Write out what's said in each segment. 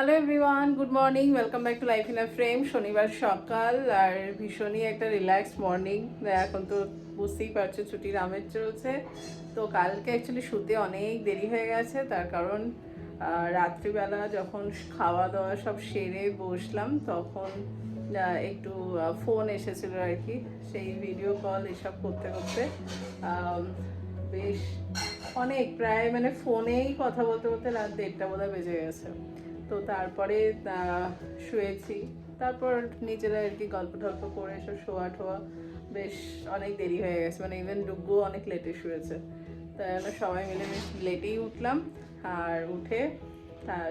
Hello everyone good morning welcome back to life in a frame শনিবার সকাল, আর ভীষণই একটা রিল্যাক্স মর্নিং এখন তো বুঝতেই পারছ, ছুটির আমেজ চলছে। তো কালকে অ্যাকচুয়ালি শুতে অনেক দেরি হয়ে গেছে। তার কারণ রাত্রিবেলা যখন খাওয়া দাওয়া সব সেরে বসলাম, তখন একটু ফোন এসেছিল আর কি। সেই ভিডিও কল এসব করতে করতে বেশ অনেক। প্রায় মানে ফোনেই কথা বলতে বলতে রাত দেড়টা বোধহয় বেজে গেছে। তো তারপরে শুয়েছি। তারপর নিজেরা আর কি গল্প টল্প করে এসব শোয়া ঠোয়া বেশ অনেক দেরি হয়ে গেছে। মানে ইভেন ডুগ্গু অনেক লেটে শুয়েছে। তাই জন্য সবাই মিলে বেশ লেটেই উঠলাম। আর উঠে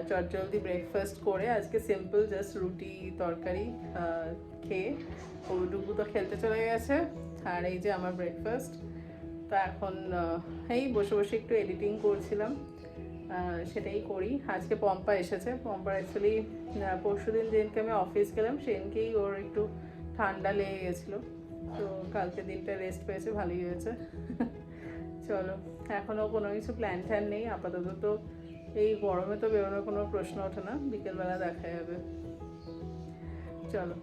চটজলদি ব্রেকফাস্ট করে আজকে সিম্পল জাস্ট রুটি, তরকারি খেয়ে ও ডুগ্গু তো খেলতে চলে গেছে। আর এই যে আমার ব্রেকফাস্ট তো এখন এই বসে বসে একটু এডিটিং করছিলাম। সেটাই করি। আজকে পম্পা এসেছে। পম্পা অ্যাকচুয়ালি পরশু দিন যেদিনকে আমি অফিস গেলাম, সেদিনকেই ওর একটু ঠান্ডা লেগে গেছিল। তো কালকে দিনটা রেস্ট পেয়েছে, ভালোই হয়েছে। চলো এখনও কোনো কিছু প্ল্যান ট্যান নেই। আপাতত তো এই গরমে তো বেরোনোর কোনো প্রশ্ন ওঠে না। বিকেলবেলা দেখা যাবে। চলো।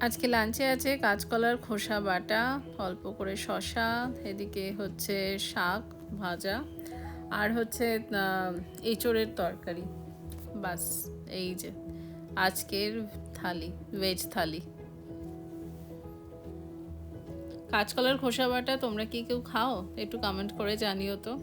আজকে লাঞ্চে আছে কাঁচকলার খোসা বাটা, অল্প করে শশা এদিকে হচ্ছে শাক ভাজা। আর হচ্ছে এঁচোড়ের তরকারি। বাস, এই যে, আজকের থালি ভেজ থালি। কাঁচকলার খোসা বাটা তোমরা কি কেউ খাও? একটু কমেন্ট করে জানিও তো।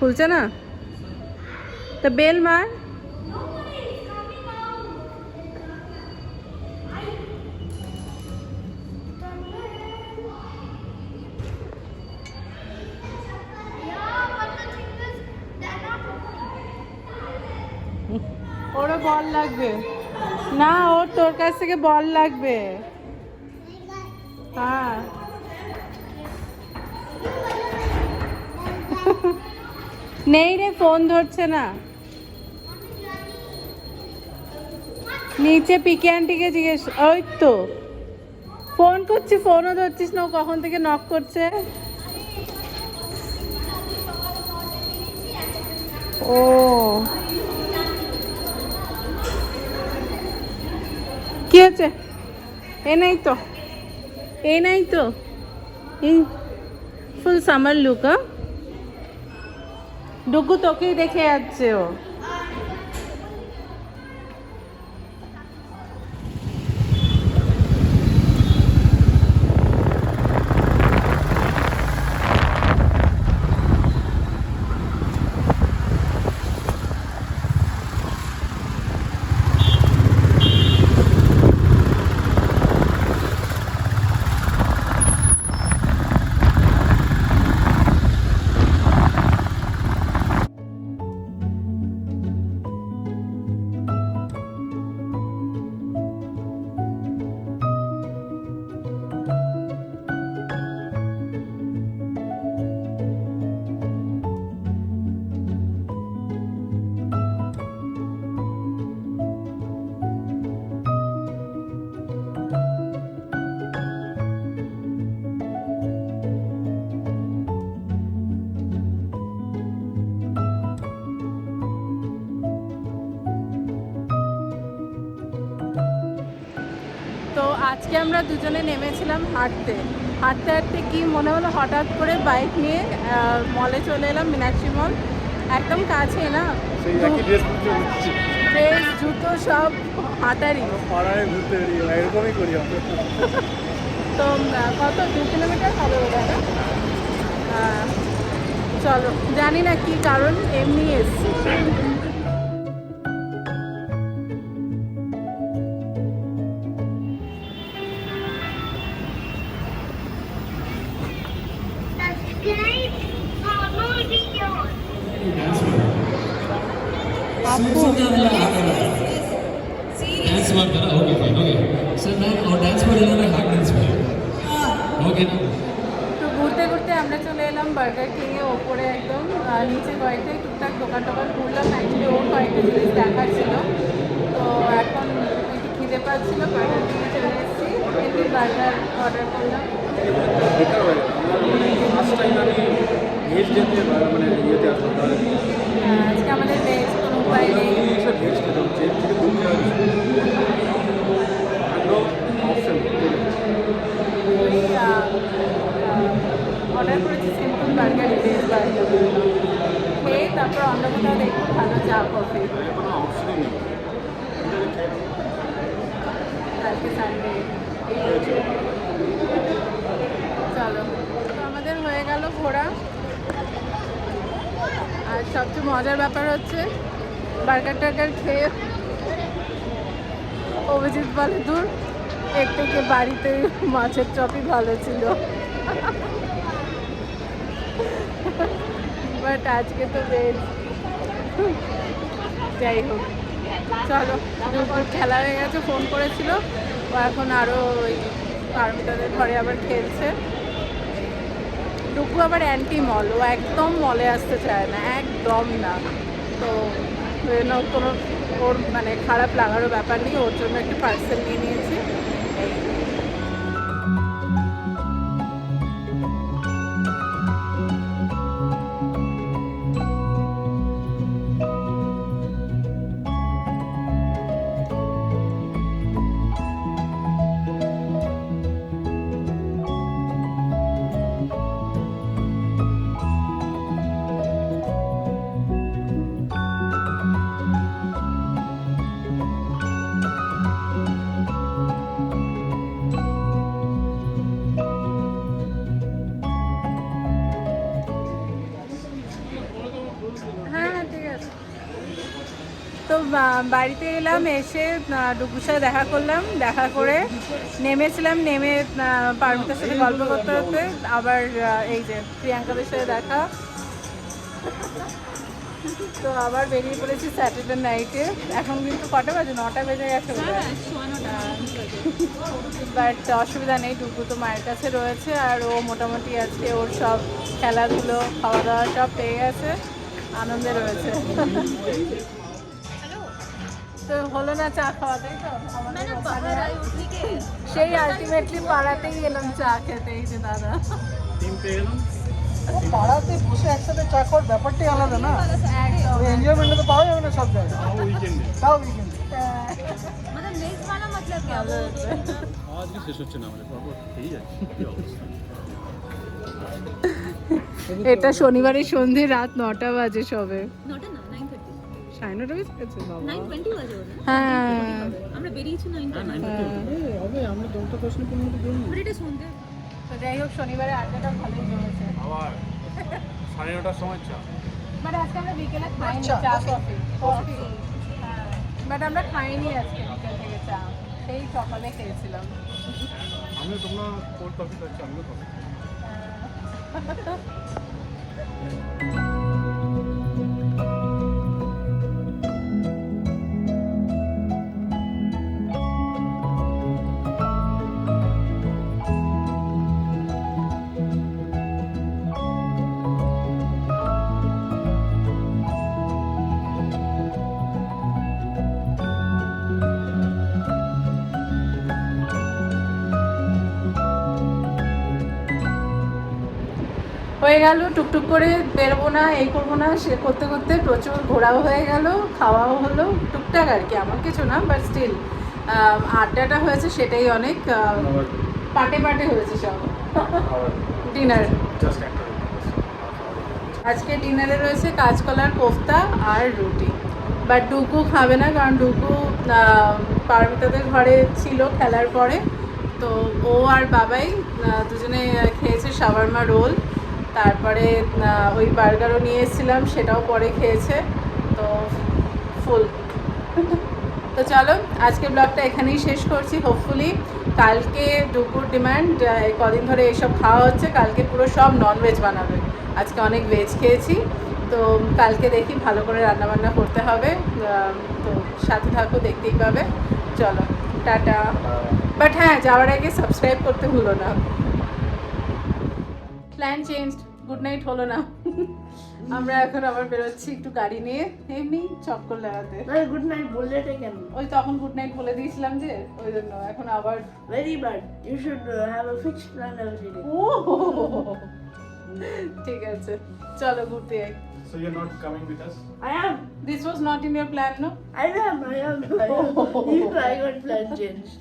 খুলছে না? তা বেল মার। ওরও বল লাগবে। না, ওর তোর কাছ থেকে বল লাগবে। হ্যাঁ। নেই রে ফোন ধরছে না। নিচে পিকে আন্টিকে জিজ্ঞেস, ওই তো। ফোন করছি ফোনও ধরছিস না কখন থেকে নক করছে? ও। কি হচ্ছে? এ নাই তো, এ নাই তো। ফুল সামার লুক হ্যাঁ ডুগু তোকেই দেখে যাচ্ছে ও আজকে আমরা দুজনে নেমেছিলাম হাঁটতে। হাঁটতে হাঁটতে কি মনে হলো? হঠাৎ করে বাইক নিয়ে মলে চলে এলাম মীনাক্ষী মল একদম কাছে না? ড্রেস জুতো সব গেলাম। এরকমই করি তো কত? দু কিলোমিটার হবে ওটা না? চলো জানি না কি কারণ এমনি এসছি। বার্গার কিংয়ে ওপরে একদম নিচে কয়েকটা টুকটাক দোকান টোকান ঘুরলাম অ্যাকচুয়ালি ওর কয়েকটা জিনিস দেখার ছিল। তো এখন একটু খিদে পাচ্ছিল বার্গার কিংয়ে চলে এসেছি। এমনি বার্গার অর্ডার করলাম। হয়ে মানে তাহলে। আজকে আমাদের ভেজ কোনো উপায় নেই সব ভেজ খেতে হচ্ছে এর থেকে দূর খেয়ে নো অপশন অর্ডার করেছি সিম্পল বার্গার ভেজ বার্গার খেয়ে তারপর অন্য কোথাও দেখব ভালো চা কফি কোনো অপশনই নেই কালকে সানডে চলো তো আমাদের হয়ে গেল ঘোরা আর সবচেয়ে মজার ব্যাপার হচ্ছে বার্গার টার্গার খেয়ে অভিজিৎ বলে, দূর, এর থেকে বাড়িতে মাছের চপই ভালো ছিল। বাট আজকে তো বেশ। যাই হোক, চলো দুপুর খেলা হয়ে গেছে, ফোন করেছিল। এখন আরও ওই পারমিতাদের ঘরে আবার খেলছে। টুকু আবার অ্যান্টি মল ও একদম মলে আসতে চায় না, একদম না। তো জন্য কোনো ওর মানে খারাপ লাগারও ব্যাপার নেই, ওর জন্য একটু পার্সেল নিয়ে নিয়েছি। এই তো বাড়িতে এলাম এসে ডুগুর সাথে দেখা করলাম। দেখা করে নেমেছিলাম নেমে পারমিতার সাথে গল্প করতে করতে। আবার এই যে প্রিয়াঙ্কাদের সাথে দেখা। তো আবার বেরিয়ে পড়েছি স্যাটারডে নাইটে। এখন কিন্তু কটা বাজে? নটা বেজে গেছে বাট অসুবিধা নেই ডুগু তো মায়ের কাছে রয়েছে। আর ও মোটামুটি আজকে ওর সব খেলাধুলো খাওয়া দাওয়া সব পেয়ে গেছে। আনন্দে রয়েছে। তো হলো না চা খাওয়া তাই তো? সেই আলটিমেটলি পাড়াতেই এলাম চা খেতে এই যে দাদা। পাড়াতে বসে একসাথে চা খাওয়ার ব্যাপারটাই আলাদা না? এনজয়মেন্টটা তো পাওয়া যাবে না সব জায়গায়? তাও উইকেন্ডে ভালো হয়েছে। আজকে শেষ হচ্ছে না আমাদের এটা শনিবারের সন্ধে রাত নটা বাজে সবে। সাড়ে নটা বেজে গেছে? বাবা। হ্যাঁ। আমরা বেরিয়েছি নাইন হ্যাঁ। যাই হোক শনিবারে আড্ডাটা ভালোই জমেছে। আবার সাড়ে নটার সময় চা। বাট আজকে আমরা বিকেলে খাইনি চা, চা কফি। কফি। বাট আমরা খাইনি আজকে বিকেল থেকে চা। সেই সকালে খেয়েছিলাম। আমিও তোমরা কোল্ড কফি খাচ্ছি আমিও কফি Thank you. হয়ে গেল, টুকটুক করে বেরোবো না, এই করব না, সে করতে করতে প্রচুর ঘোরাও হয়ে গেল, খাওয়াও হলো, টুকটাক আর কি এমন কিছু না বাট স্টিল আড্ডাটা হয়েছে সেটাই অনেক পাটে পাটে হয়েছে সব। ডিনার আজকে ডিনারে রয়েছে কাঁচকলার কোফতা আর রুটি। বাট ডুকু খাবে না, কারণ ডুকু পারমিতাদের ঘরে ছিল খেলার পরে। তো ও আর বাবাই দুজনে খেয়েছে শাওয়ারমা রোল। তারপরে ওই বার্গারও নিয়ে এসেছিলাম সেটাও পরে খেয়েছে। তো ফুল। তো চলো আজকে ব্লগটা এখানেই শেষ করছি। হোপফুলি কালকে দুপুর ডিমান্ড কদিন ধরে এইসব খাওয়া হচ্ছে কালকে পুরো সব ননভেজ বানাবে। আজকে অনেক ভেজ খেয়েছি। তো কালকে দেখি ভালো করে রান্নাবান্না করতে হবে। তো সাথে থাকো দেখতেই পাবে। চলো টাটা। বাট হ্যাঁ যাওয়ার আগে সাবস্ক্রাইব করতে ভুলো না। প্ল্যান চেঞ্জ গুড নাইট হলো না আমরা এখন আবার বেরোচ্ছি একটু গাড়ি নিয়ে এমনি চক্কর লাগাতে গুড নাইট বললে এটা কেন ওই তখন গুড নাইট বলে দিয়েছিলাম যে ওই জন্য এখন আবার very bad you should have a fixed plan everyday ও ঠিক আছে চলো ঘুরতে যাই So you're not coming with us? I am. This was not in your plan no I am. I am. I am. Even I got plan changed.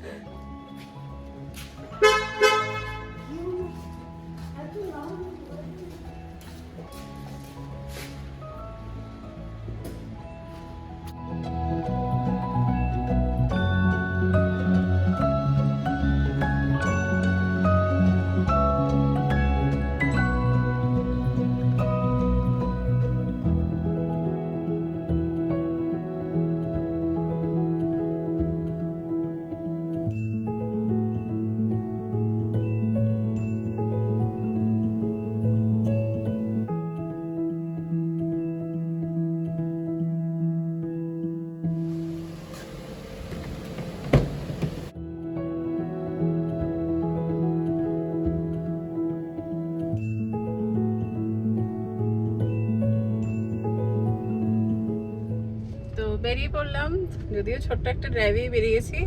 বেরিয়ে পড়লাম, যদিও ছোট্ট একটা ড্রাইভে বেরিয়েছি।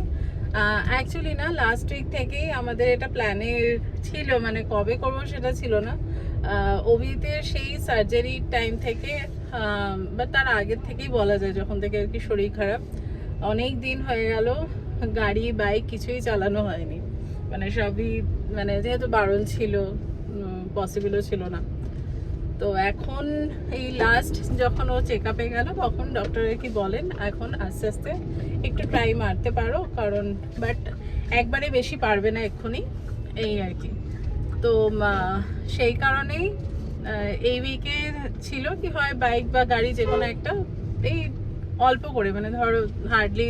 অ্যাকচুয়ালি না লাস্ট উইক থেকেই আমাদের এটা প্ল্যানে ছিল মানে কবে করব সেটা ছিল না। অভিতে সেই সার্জারির টাইম থেকে বা তার আগের থেকেই বলা যায় যখন থেকে আর কি শরীর খারাপ। অনেক দিন হয়ে গেল, গাড়ি বাইক কিছুই চালানো হয়নি। মানে সবই মানে যেহেতু বারণ ছিল পসিবলও ছিল না। তো এখন এই লাস্ট যখন ও চেক আপে গেল, তখন ডক্টর কি বলেন, এখন আস্তে আস্তে একটু ট্রাই মারতে পারো, কারণ বাট একবারে বেশি পারবে না এক্ষুনি, এই আর কি। তো সেই কারণেই এই উইকে ছিল কি হয় বাইক বা গাড়ি যে কোনো একটা, এই অল্প করে মানে ধরো হার্ডলি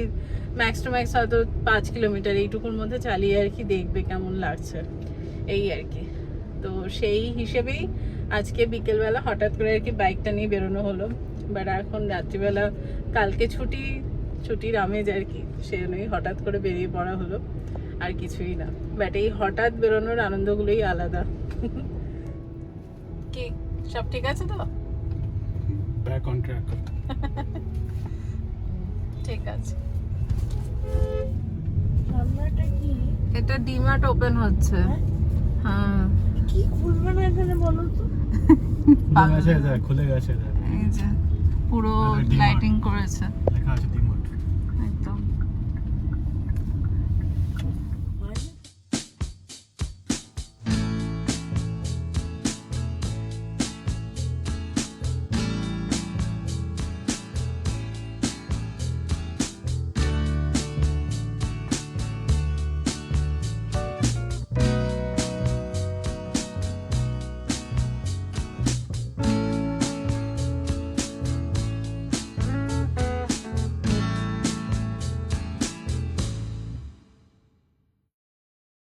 ম্যাক্স টু ম্যাক্স হয়তো পাঁচ কিলোমিটার এইটুকুর মধ্যে চালিয়ে আর কি দেখবে কেমন লাগছে, এই আর কি। তো সেই হিসেবেই আজকে বিকেলবেলা হঠাৎ করে আর কি বাইকটা নিয়ে বেরোনো হলো। বাট এখন রাত্রিবেলা কালকে ছুটি ছুটির আমেজ আর কি সে জন্যই হঠাৎ করে বেরিয়ে পড়া হলো আর কিছুই না। বাট এই হঠাৎ বেরোনোর আনন্দগুলোই আলাদা। কি সব ঠিক আছে তো? Back on track. ঠিক আছে। সামনেটা কি? এটা ডিমার্ট ওপেন হচ্ছে। হ্যাঁ। কি খুলবে না এখানে বলো তো? খুলে গেছে খুলে গেছে দেখ এই যে পুরো লাইটিং করেছে। লেখা আছে